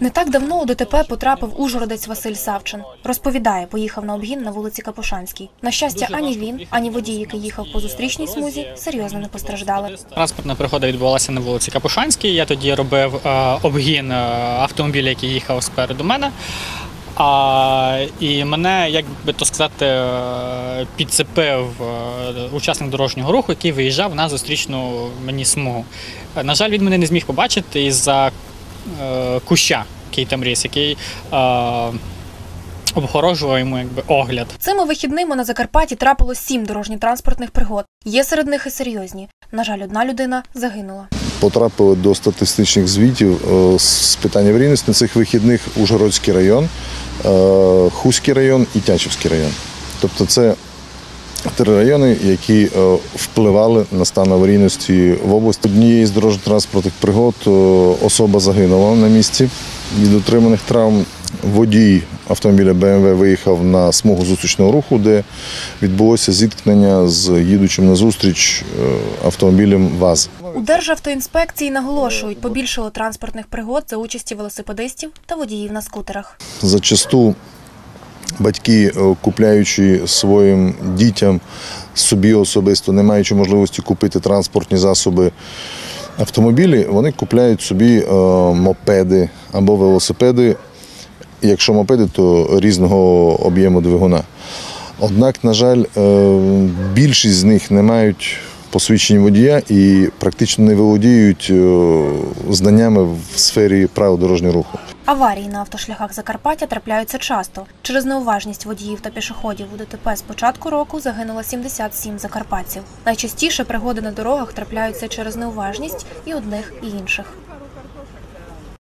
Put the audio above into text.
Не так давно у ДТП потрапив ужгородець Василь Савчин. Розповідає, поїхав на обгін на вулиці Капушанській. На щастя, ані він, ані водій, який їхав по зустрічній смузі, серйозно не постраждали. Транспортна пригода відбувалася на вулиці Капушанській. Я тоді робив е, обгін е, автомобіля, який їхав спереду мене. А, і мене, як би то сказати, е, підцепив учасник дорожнього руху, який виїжджав на зустрічну мені смугу. На жаль, він мене не зміг побачити із-за е, куща, який там ріс, який е, обгорожував якби, огляд. Цими вихідними на Закарпатті трапило сім дорожньо-транспортних пригод. Є серед них і серйозні. На жаль, одна людина загинула. потрапили до статистичних звітів е, з питань аварійності на цих вихідних Ужгородський район, е, Хуський район і Тячівський район. Тобто це три райони, які е, впливали на стан аварійності в області. Однієї з дорожньо-транспортних пригод е, особа загинула на місці від отриманих травм. Водій автомобіля БМВ виїхав на смугу зустрічного руху, де відбулося зіткнення з їдучим на зустріч е, автомобілем ВАЗ. У Державтоінспекції наголошують, побільшало транспортних пригод за участі велосипедистів та водіїв на скутерах. Зачасту батьки, е, купляючи своїм дітям собі особисто, не маючи можливості купити транспортні засоби автомобілі, вони купляють собі е, мопеди або велосипеди. Якщо мопеди, то різного об'єму двигуна. Однак, на жаль, е, більшість з них не мають посвідчень водія і практично не володіють е, знаннями в сфері правил дорожнього руху. Аварії на автошляхах Закарпаття трапляються часто. Через неуважність водіїв та пішоходів у ДТП з початку року загинуло 77 закарпатців. Найчастіше пригоди на дорогах трапляються через неуважність і одних і інших.